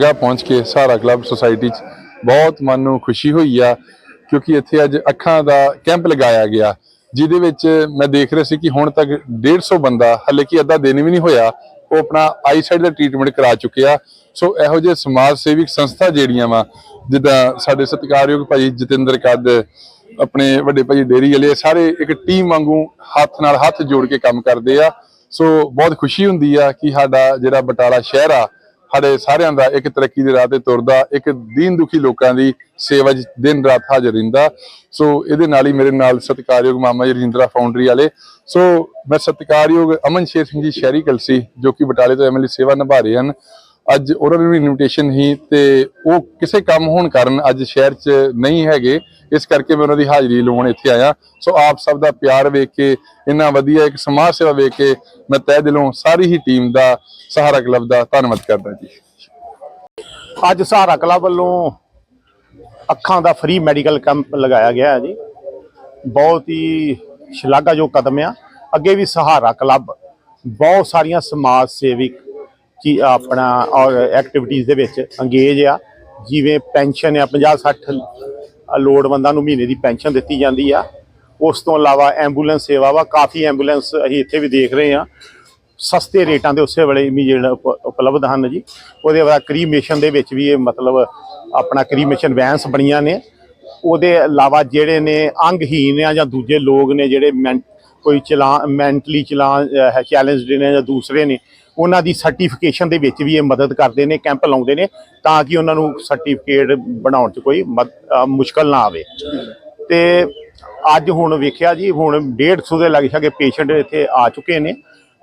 ਜਗ੍ਹਾ ਪਹੁੰਚ ਕੇ ਸਹਾਰਾ ਕਲੱਬ ਸੁਸਾਇਟੀ 'ਚ ਬਹੁਤ ਮਨ ਨੂੰ ਖੁਸ਼ੀ ਹੋਈ ਆ, ਕਿਉਂਕਿ ਇੱਥੇ ਅੱਜ ਅੱਖਾਂ ਦਾ ਕੈਂਪ ਲਗਾਇਆ ਗਿਆ, ਜਿਹਦੇ ਵਿੱਚ ਮੈਂ ਦੇਖ ਰਿਹਾ ਸੀ ਕਿ ਹੁਣ ਤੱਕ 150 ਬੰਦਾ ਹਲੇ ਕਿ ਅੱਧਾ ਦਿਨ ਵੀ ਨਹੀਂ ਹੋਇਆ, ਉਹ ਆਪਣਾ ਆਈ ਸਾਈਡ ਦਾ ਟ੍ਰੀਟਮੈਂਟ ਕਰਾ ਚੁੱਕਿਆ ਸੋ ਇਹੋ ਜਿਹੇ ਸਮਾਜ ਸੇਵਿਕ ਸੰਸਥਾ ਜਿਹੜੀਆਂ ਵਾ, ਜਿੱਦਾਂ ਸਾਡੇ ਸਤਿਕਾਰਯੋਗ ਭਾਈ ਜਤਿੰਦਰ ਕੱਦ, ਆਪਣੇ ਵੱਡੇ ਭਾਈ ਡੇਰੀ ਵਾਲੇ ਸਾਰੇ ਇੱਕ ਟੀਮ ਵਾਂਗੂ ਹੱਥ ਨਾਲ ਹੱਥ ਜੋੜ ਕੇ ਕੰਮ ਕਰਦੇ ਆ। ਸੋ ਬਹੁਤ ਖੁਸ਼ੀ ਹੁੰਦੀ ਆ ਕਿ ਸਾਡਾ ਜਿਹੜਾ ਬਟਾਲਾ ਸ਼ਹਿਰ ਆ ਸਾਡੇ ਸਾਰਿਆਂ ਦਾ ਇੱਕ ਤਰੱਕੀ ਦੇ ਰਾਹ ਤੇ ਤੁਰਦਾ, ਇੱਕ ਦੀਨ ਦੁਖੀ ਲੋਕਾਂ ਦੀ ਸੇਵਾ 'ਚ ਦਿਨ ਰਾਤ ਹਾਜ਼ਰ ਰਹਿੰਦਾ। ਸੋ ਇਹਦੇ ਨਾਲ ਹੀ ਮੇਰੇ ਨਾਲ ਸਤਿਕਾਰਯੋਗ ਮਾਮਾ ਜੀ ਰਜਿੰਦਰਾ ਫਾਊਂਡਰੀ ਵਾਲੇ। ਸੋ ਮੈਂ ਸਤਿਕਾਰਯੋਗ ਅਮਨ ਸ਼ੇਰ ਸਿੰਘ ਜੀ ਸ਼ਹਿਰੀ ਕਲਸੀ, ਜੋ ਕਿ ਬਟਾਲੇ ਤੋਂ ਐਮਐਲਏ ਸੇਵਾ ਨਿਭਾ ਰਹੇ ਹਨ। ਅੱਜ ਉਹਨਾਂ ਨੂੰ ਇਨਵੀਟੇਸ਼ਨ ਹੀ ਤੇ ਉਹ ਕਿਸੇ ਕੰਮ ਹੋਣ ਕਾਰਨ ਅੱਜ ਸ਼ਹਿਰ 'ਚ ਨਹੀਂ ਹੈਗੇ। ਇਸ ਕਰਕੇ ਮੈਂ ਉਹਨਾਂ ਦੀ ਹਾਜ਼ਰੀ ਲਵਾਉਣ ਇੱਥੇ ਆਇਆ। ਸੋ ਆਪ ਸਭ ਦਾ ਪਿਆਰ ਵੇਖ ਕੇ, ਇੰਨਾ ਵਧੀਆ ਇੱਕ ਸਮਾਜ ਸੇਵਾ ਵੇਖ ਕੇ ਮੈਂ ਤਹਿ ਦਿਲੋਂ ਸਾਰੀ ਹੀ ਟੀਮ ਦਾ ਸਹਾਰਾ ਕਲੱਬ ਦਾ ਧੰਨਵਾਦ ਕਰਦਾ ਜੀ। ਅੱਜ ਸਹਾਰਾ ਕਲੱਬ ਵੱਲੋਂ ਅੱਖਾਂ ਦਾ ਫ੍ਰੀ ਮੈਡੀਕਲ ਕੈਂਪ ਲਗਾਇਆ ਗਿਆ ਹੈ ਜੀ। ਬਹੁਤ ਹੀ ਸ਼ਲਾਘਾਯੋਗ ਕਦਮ ਆ। ਅੱਗੇ ਵੀ ਸਹਾਰਾ ਕਲੱਬ, ਬਹੁਤ ਸਾਰੀਆਂ ਸਮਾਜ ਸੇਵਿਕ ਕੀ ਆਪਣਾ ਔਰ ਐਕਟੀਵਿਟੀਜ਼ ਦੇ ਵਿੱਚ ਅੰਗੇਜ ਆ। ਜਿਵੇਂ ਪੈਨਸ਼ਨ ਆ 50 60 ਲੋੜਵੰਦਾਂ ਨੂੰ ਮਹੀਨੇ ਦੀ ਪੈਨਸ਼ਨ ਦਿੱਤੀ ਜਾਂਦੀ ਆ। ਉਸ ਤੋਂ ਇਲਾਵਾ ਐਂਬੂਲੈਂਸ ਸੇਵਾ ਵਾ, ਕਾਫੀ ਐਂਬੂਲੈਂਸ ਅਸੀਂ ਇੱਥੇ ਵੀ ਦੇਖ ਰਹੇ ਆ। ਸਸਤੇ ਰੇਟਾਂ ਦੇ ਉਸੇ ਵੇਲੇ ਇਮੀਡੀਏਟ ਉਪਲਬਧ ਹਨ ਜੀ। ਉਹਦੇ ਬਾਅਦ ਕਰੀਮੇਸ਼ਨ ਦੇ ਵਿੱਚ ਵੀ ਇਹ ਮਤਲਬ ਆਪਣਾ ਕਰੀਮੇਸ਼ਨ ਵੈਨਸ ਬਣੀਆਂ ਨੇ। ਉਹਦੇ ਇਲਾਵਾ ਜਿਹੜੇ ਨੇ ਅੰਗਹੀਨ ਆ ਜਾਂ ਦੂਜੇ ਲੋਕ ਨੇ ਜਿਹੜੇ ਮੈਂਟ ਕੋਈ ਚਲਾ, ਮੈਂਟਲੀ ਚਲਾ ਚੈਲੰਜਡ ਨੇ ਜਾਂ ਦੂਸਰੇ ਨੇ ਉਹਨਾਂ ਦੀ ਸਰਟੀਫਿਕੇਸ਼ਨ ਦੇ ਵਿੱਚ ਵੀ ਇਹ ਮਦਦ ਕਰਦੇ ਨੇ ਕੈਂਪ ਲਾਉਂਦੇ ਨੇ ਤਾਂ ਕਿ ਉਹਨਾਂ ਨੂੰ ਸਰਟੀਫਿਕੇਟ ਬਣਾਉਣ 'ਚ ਕੋਈ ਮਦ- ਮੁਸ਼ਕਲ ਨਾ ਆਵੇ। ਤੇ ਅੱਜ ਹੁਣ ਵੇਖਿਆ ਜੀ, ਹੁਣ 150 ਦੇ ਲਾਗੇ ਛਾਗੇ ਪੇਸ਼ੈਂਟ ਇੱਥੇ ਆ ਚੁੱਕੇ ਨੇ,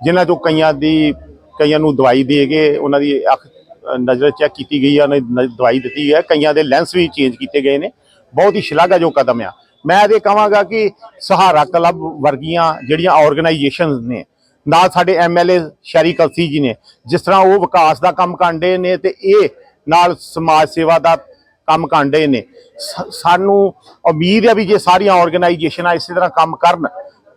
ਜਿਨ੍ਹਾਂ ਤੋਂ ਕਈਆਂ ਦੀ, ਕਈਆਂ ਨੂੰ ਦਵਾਈ ਦੇ ਕੇ ਉਹਨਾਂ ਦੀ ਅੱਖ ਨਜ਼ਰ ਚੈੱਕ ਕੀਤੀ ਗਈ ਆ, ਉਹਨਾਂ ਦੀ ਦਵਾਈ ਦਿੱਤੀ ਹੈ ਕਈਆਂ ਦੇ ਲੈਂਸ ਵੀ ਚੇਂਜ ਕੀਤੇ ਗਏ ਨੇ। ਬਹੁਤ ਹੀ ਸ਼ਲਾਘਾਯੋਗ ਕਦਮ ਆ। ਮੈਂ ਇਹ ਕਹਾਂਗਾ ਕਿ ਸਹਾਰਾ ਕਲੱਬ ਵਰਗੀਆਂ ਜਿਹੜੀਆਂ ਆਰਗੇਨਾਈਜੇਸ਼ਨਸ ਨੇ ਨਾਲ ਸਾਡੇ ਐਮਐਲਏ ਸ਼ੈਰੀ ਕਲਸੀ ਜੀ ਨੇ, ਜਿਸ ਤਰ੍ਹਾਂ ਉਹ ਵਿਕਾਸ ਦਾ ਕੰਮ ਕਾਂਡੇ ਨੇ ਤੇ ਇਹ ਨਾਲ ਸਮਾਜ ਸੇਵਾ ਦਾ ਕੰਮ ਕਾਂਡੇ ਨੇ। ਸਾਨੂੰ ਉਮੀਦ ਹੈ ਵੀ ਜੇ ਸਾਰੀਆਂ ਆਰਗੇਨਾਈਜੇਸ਼ਨਾਂ ਇਸੇ ਤਰ੍ਹਾਂ ਕੰਮ ਕਰਨ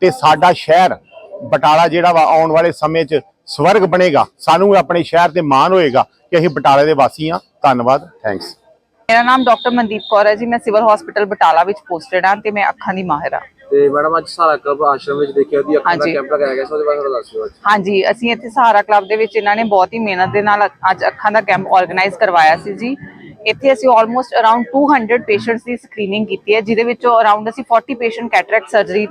ਤੇ ਸਾਡਾ ਸ਼ਹਿਰ ਬਟਾਲਾ ਜਿਹੜਾ ਵਾ ਆਉਣ ਵਾਲੇ ਸਮੇਂ 'ਚ ਸਵਰਗ ਬਣੇਗਾ। ਸਾਨੂੰ ਆਪਣੇ ਸ਼ਹਿਰ ਤੇ ਮਾਣ ਹੋਏਗਾ ਕਿ ਅਸੀਂ ਬਟਾਲੇ ਦੇ ਵਾਸੀ ਹਾਂ। ਧੰਨਵਾਦ। ਥੈਂਕਸ ਮੇਰਾ ਨਾਮ ਡਾਕਟਰ ਮਨਦੀਪ ਕੌਰ ਹੈ ਜੀ। ਮੈਂ ਸਿਵਲ ਹਸਪੀਟਲ ਬਟਾਲਾ ਵਿੱਚ ਪੋਸਟਡ ਹਾਂ ਤੇ ਮੈਂ ਅੱਖਾਂ ਦੀ ਮਾਹਿਰ ਹਾਂ। ਤੇ ਮੈਡਮ ਅੱਜ ਸਾਰਾ ਕਲੱਬ ਆਸ਼ਰਮ ਵਿੱਚ ਦੇਖਿਆ ਦੀ ਅੱਖਾਂ ਦਾ ਹਾਂਜੀ। ਕੈਂਪ ਲਗਾਇਆ ਗਿਆ ਸੀ ਉਹਦੇ ਬਾਰੇ ਥੋੜਾ ਦੱਸਿਓ ਅੱਜ ਹਾਂਜੀ ਅਸੀਂ ਇੱਥੇ ਸਹਾਰਾ ਕਲੱਬ ਦੇ ਵਿੱਚ ਇਹਨਾਂ ਨੇ ਬਹੁਤ ਹੀ ਮਿਹਨਤ ਦੇ ਨਾਲ ਅੱਜ ਅੱਖਾਂ ਦਾ ਕੈਂਪ ਆਰਗੇਨਾਈਜ਼ ਕਰਵਾਇਆ ਸੀ ਜੀ ਇੱਥੇ ਅਸੀਂ ਆਲਮੋਸਟ ਅਰਾਊਂਡ 200 ਪੇਸ਼ੈਂਟਸ ਦੀ ਸਕਰੀਨਿੰਗ ਕੀਤੀ ਹੈ ਜਿਹਦੇ ਵਿੱਚੋਂ ਅਰਾਊਂਡ ਅਸੀਂ 40 ਪੇਸ਼ੈਂਟ ਕੈਟਰੈਕਟ ਸਰਜਰੀ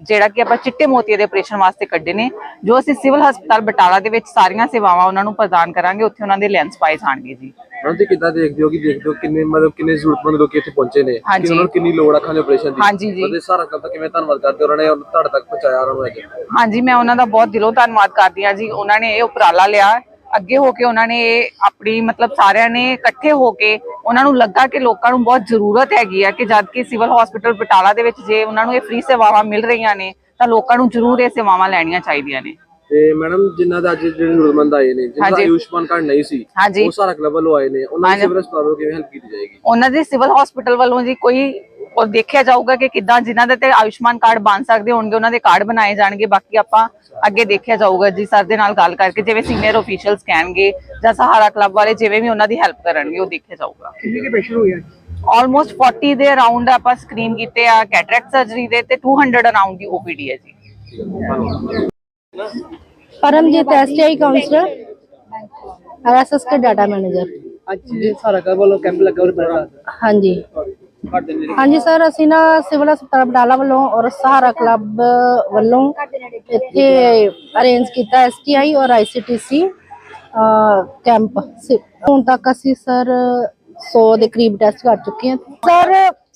ਜਿਹੜਾ ਕਿ ਆਪਾਂ ਚਿੱਟੇ ਮੋਤੀਏ ਦੇ ਆਪਰੇਸ਼ਨ ਵਾਸਤੇ ਕੱਢੇ ਨੇ ਜੋ ਅਸੀਂ ਸਿਵਲ ਹਸਪਤਾਲ ਬਟਾਲਾ ਦੇ ਵਿੱਚ ਸਾਰੀਆਂ ਸੇਵਾਵਾਂ ਉਹਨਾਂ ਨੂੰ ਪ੍ਰਦਾਨ ਕਰਾਂਗੇ ਉੱਥੇ ਉਹਨਾਂ ਦੇ ਲੈਂਸ ਪਾਏ ਜਾਣਗੇ ਜੀ। ਮੈਡਮ ਕਿੱਦਾਂ ਦੇਖਦੇ ਹੋ ਕਿ ਦੇਖਦੇ ਹੋ ਕਿੰਨੇ ਮਤਲਬ ਕਿੰਨੇ ਜ਼ਰੂਰਤਮੰਦ ਲੋਕ ਇੱਥੇ ਪਹੁੰਚੇ ਨੇ। ਕਿ ਉਹਨਾਂ ਨੂੰ ਕਿੰਨੀ ਲੋੜ ਅੱਖਾਂ ਦੇ ਆਪਰੇਸ਼ਨ ਦੀ? ਹਾਂਜੀ ਜੀ। ਉਹਦੇ ਸਾਰਾ ਦਾ ਕਿਵੇਂ ਧੰਨਵਾਦ ਕਰਦੇ ਉਹਨਾਂ ਨੇ ਤੁਹਾਡੇ ਤੱਕ ਪਹੁੰਚਾਇਆ ਉਹਨਾਂ ਨੂੰ ਹਾਂਜੀ ਮੈਂ ਉਹਨਾਂ ਦਾ ਬਹੁਤ ਦਿਲੋਂ ਧੰਨਵਾਦ ਕਰਦੀ ਹਾਂ ਜੀ। ਉਹਨਾਂ ਨੇ ਇਹ ਉਪਰਾਲਾ ਲਿਆ ਅੱਗੇ ਹੋ ਕੇ ਉਹਨਾਂ ਨੇ ਆਪਣੀ ਮਤਲਬ ਸਾਰਿਆਂ ਨੇ ਇਕੱਠੇ ਹੋ ਕੇ ਉਹਨਾਂ ਨੂੰ ਲੱਗਾ ਕਿ ਲੋਕਾਂ ਨੂੰ ਬਹੁਤ ਜ਼ਰੂਰਤ ਹੈਗੀ ਆ ਕਿ ਜਦ ਕਿ ਸਿਵਲ ਹਸਪੀਟਲ ਬਟਾਲਾ ਦੇ ਵਿੱਚ ਜੇ ਉਹਨਾਂ ਨੂੰ ਇਹ ਫ੍ਰੀ ਸੇਵਾਵਾਂ ਮਿਲ ਰਹੀਆਂ ਨੇ ਤਾਂ ਲੋਕਾਂ ਨੂੰ ਜ਼ਰੂਰ ਇਹ ਸੇਵਾਵਾਂ ਲੈਣੀਆਂ ਚਾਹੀਦੀਆਂ ਨੇ ਤੇ ਮੈਡਮ ਜਿਨ੍ਹਾਂ ਦਾ ਅੱਜ ਜਿਹੜੇ ਜ਼ਰੂਰਤਮੰਦ ਆਏ ਨੇ ਜਿਨ੍ਹਾਂ ਦਾ। ਆਯੁਸ਼ਮਾਨ ਕਾਰਡ ਨਹੀਂ ਸੀ। ਉਹ ਸਾਰਾ ਕਲੱਬ ਵੱਲੋਂ ਆਏ ਨੇ ਉਹਨਾਂ। ਦੀ ਸਿਵਲ ਹਸਪਤਾਲ ਵੱਲੋਂ ਕਿਵੇਂ ਹੈਲਪ ਕੀਤੀ ਜਾਏਗੀ ਉਹਨਾਂ ਦੇ ਸਿਵਲ ਹਸਪੀਟਲ ਵੱਲੋਂ ਜੀ ਕੋਈ ਉਹ ਦੇਖਿਆ ਜਾਊਗਾ ਕਿ ਕਿੱਦਾਂ ਜਿਨ੍ਹਾਂ ਦੇ ਤੇ ਆਯੁਸ਼ਮਾਨ ਕਾਰਡ ਬਣ ਸਕਦੇ ਹੋਣਗੇ ਉਹਨਾਂ ਦੇ ਕਾਰਡ ਬਣਾਏ ਜਾਣਗੇ ਬਾਕੀ ਆਪਾਂ ਅੱਗੇ ਦੇਖਿਆ ਜਾਊਗਾ ਜੀ ਸਰ ਦੇ ਨਾਲ ਗੱਲ ਕਰਕੇ ਜਿਵੇਂ ਸੀਨੀਅਰ ਅਫੀਸ਼ੀਅਲਸ ਕਹਿਣਗੇ ਜਾਂ ਸਹਾਰਾ ਕਲੱਬ ਵਾਲੇ ਜਿਵੇਂ ਵੀ ਉਹਨਾਂ ਦੀ ਹੈਲਪ ਕਰਨਗੇ ਉਹ ਦੇਖਿਆ ਜਾਊਗਾ ਕਿੰਨੇ ਕੇ ਪੇਸ਼ੈਂਟ ਹੋਏ ਆ ਆਲਮੋਸਟ 40 ਦੇ ਅਰਾਊਂਡ ਆਪਾਂ ਸਕਰੀਨ ਕੀਤੇ ਆ ਕੈਟਰੈਕਟ ਸਰਜਰੀ ਦੇ ਤੇ 200 ਅਰਾਊਂਡ ਦੀ ਓਪੀਡੀ ਹੈ ਜੀ परमजीत एसटीआई काउंसलर आरएसएस के डाटा मैनेजर ਅੱਜ ਸਾਰਾ ਕਲੱਬ ਵੱਲੋਂ ਕੈਂਪ ਲੱਗਾ ਹੋਰ ਬੜਾ ਹਾਂਜੀ ਹਾਂਜੀ ਸਰ, ਅਸੀਂ ਨਾ ਸਿਵਲ ਹਸਪਤਾਲ ਬਟਾਲਾ ਵੱਲੋਂ ਔਰ ਸਹਾਰਾ ਕਲੱਬ ਵੱਲੋਂ ਇੱਥੇ ਅਰੇਂਜ ਕੀਤਾ ਐਸਟੀਆਈ ਔਰ ਆਈਸੀਟੀਸੀ ਕੈਂਪ ਹੁਣ ਤੱਕ ਅਸੀਂ ਸਰ 100 ਦੇ ਕਰੀਬ ਟੈਸਟ ਕਰ ਚੁੱਕੇ ਹਾਂ। ਸਰ,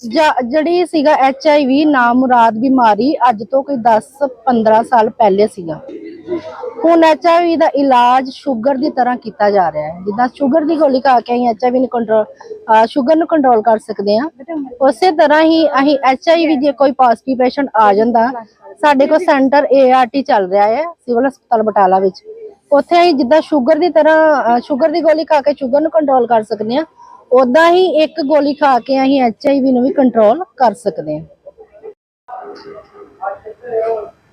ਜ- ਜਿਹੜੀ ਸੀਗਾ ਐਚਆਈਵੀ ਨਾਮੁਰਾਦ ਬਿਮਾਰੀ ਅੱਜ ਤੋਂ ਕੋਈ 10 15 ਸਾਲ ਪਹਿਲੇ ਸੀਗਾ। ਹੁਣ ਐਚਆਈਵੀ ਦਾ ਇਲਾਜ ਸ਼ੂਗਰ ਦੀ ਤਰ੍ਹਾਂ ਕੀਤਾ ਜਾ ਰਿਹਾ ਹੈ। ਜਿੱਦਾਂ ਸ਼ੂਗਰ ਦੀ ਗੋਲੀ ਖਾ ਕੇ ਅਸੀਂ ਐਚਆਈਵੀ ਨੂੰ ਕੰਟਰੋਲ ਸ਼ੂਗਰ ਨੂੰ ਕੰਟਰੋਲ ਕਰ ਸਕਦੇ ਹਾਂ। ਉਸੇ ਤਰ੍ਹਾਂ ਹੀ ਅਸੀਂ ਐਚਆਈਵੀ ਜੇ ਕੋਈ ਪੋਜ਼ਿਟਿਵ ਪੇਸ਼ੈਂਟ ਆ ਜਾਂਦਾ, ਸਾਡੇ ਕੋਲ ਸੈਂਟਰ ਏਆਰਟੀ ਚੱਲ ਰਿਹਾ ਹੈ, ਸਿਵਲ ਹਸਪਤਾਲ ਬਟਾਲਾ ਵਿੱਚ। ਉੱਥੇ ਅਸੀਂ ਜਿੱਦਾਂ ਸ਼ੂਗਰ ਦੀ ਤਰ੍ਹਾਂ ਸ਼ੂਗਰ ਦੀ ਗੋਲੀ ਖਾ ਕੇ ਸ਼ੂਗਰ ਨੂੰ ਕੰਟਰੋਲ ਕਰ ਸਕਦੇ ਹਾਂ ਉਦਾਂ ਹੀ ਇੱਕ ਗੋਲੀ ਖਾ ਕੇ ਅਸੀਂ ਐਚਆਈਵੀ ਨੂੰ ਵੀ ਕੰਟਰੋਲ ਕਰ ਸਕਦੇ ਹਾਂ।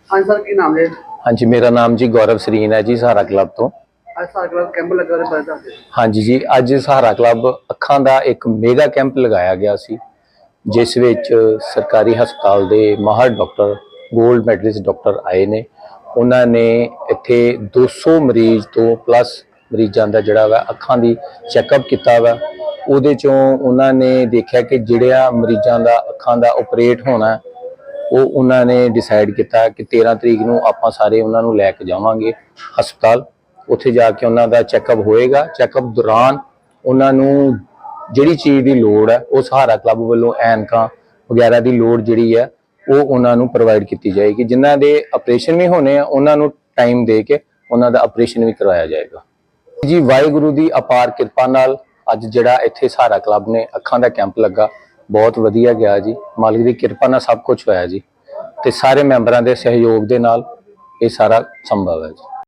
ਹਾਂ ਸਰ, ਕੀ ਨਾਮ ਹੈ ਹਾਂਜੀ ਮੇਰਾ ਨਾਮ ਜੀ ਗੌਰਵ ਸਰੀਨ ਹੈ ਜੀ ਸਹਾਰਾ ਕਲੱਬ ਤੋਂ। ਅੱਜ ਸਹਾਰਾ ਕਲੱਬ ਕੈਂਪ ਲੱਗਾ ਉਹਦੇ ਬਾਰੇ ਦੱਸ ਦਿਓ ਹਾਂਜੀ ਜੀ ਅੱਜ ਸਹਾਰਾ ਕਲੱਬ ਅੱਖਾਂ ਦਾ ਇੱਕ ਮੇਗਾ ਕੈਂਪ ਲਗਾਇਆ ਗਿਆ ਸੀ ਜਿਸ ਵਿੱਚ ਸਰਕਾਰੀ ਹਸਪਤਾਲ ਦੇ ਮਾਹਰ ਡਾਕਟਰ 골ਡ ਮੈਡਲਿਸਟ ਡਾਕਟਰ ਆਏ ਨੇ। ਉਹਨਾਂ ਨੇ ਇੱਥੇ 200 ਮਰੀਜ਼ ਤੋਂ ਪਲੱਸ ਮਰੀਜ਼ਾਂ ਦਾ ਜਿਹੜਾ ਵਾ ਅੱਖਾਂ ਦੀ ਚੈੱਕਅਪ ਕੀਤਾ ਵਾ। ਉਹਦੇ ਚੋਂ ਉਹਨਾਂ ਨੇ ਦੇਖਿਆ ਕਿ ਜਿਹੜਿਆਂ ਮਰੀਜ਼ਾਂ ਦਾ ਅੱਖਾਂ ਦਾ ਆਪਰੇਟ ਹੋਣਾ ਉਹ ਉਹਨਾਂ ਨੇ ਡਿਸਾਈਡ ਕੀਤਾ ਕਿ 13 ਤਰੀਕ ਨੂੰ ਆਪਾਂ ਸਾਰੇ ਉਹਨਾਂ ਨੂੰ ਲੈ ਕੇ ਜਾਵਾਂਗੇ ਹਸਪਤਾਲ। ਉੱਥੇ ਜਾ ਕੇ ਉਹਨਾਂ ਦਾ ਚੈੱਕਅਪ ਹੋਏਗਾ। ਚੈੱਕਅਪ ਦੌਰਾਨ ਉਹਨਾਂ ਨੂੰ ਜਿਹੜੀ ਚੀਜ਼ ਦੀ ਲੋੜ ਹੈ, ਉਹ ਸਹਾਰਾ ਕਲੱਬ ਵੱਲੋਂ ਐਨਕਾਂ ਵਗੈਰਾ ਦੀ ਲੋੜ ਜਿਹੜੀ ਹੈ, ਉਹ ਉਹਨਾਂ ਨੂੰ ਪ੍ਰੋਵਾਈਡ ਕੀਤੀ ਜਾਏਗੀ। ਜਿਨ੍ਹਾਂ ਦੇ ਆਪਰੇਸ਼ਨ ਵੀ ਹੋਣੇ ਆ, ਉਹਨਾਂ ਨੂੰ ਟਾਈਮ ਦੇ ਕੇ ਉਹਨਾਂ ਦਾ ਆਪਰੇਸ਼ਨ ਵੀ ਕਰਵਾਇਆ ਜਾਏਗਾ। ਜੀ, ਵਾਹਿਗੁਰੂ ਦੀ ਅਪਾਰ ਕਿਰਪਾ ਨਾਲ ਅੱਜ ਜਿਹੜਾ ਇੱਥੇ ਸਹਾਰਾ ਕਲੱਬ ਨੇ ਅੱਖਾਂ ਦਾ ਕੈਂਪ ਲੱਗਾ। ਬਹੁਤ ਵਧੀਆ ਗਿਆ ਜੀ। ਮਾਲਕ ਦੀ ਕਿਰਪਾ ਨਾਲ ਸਭ ਕੁਝ ਹੋਇਆ ਜੀ। ਤੇ ਸਾਰੇ ਮੈਂਬਰਾਂ ਦੇ ਸਹਿਯੋਗ ਦੇ ਨਾਲ ਇਹ ਸਾਰਾ ਸੰਭਵ ਹੈ ਜੀ।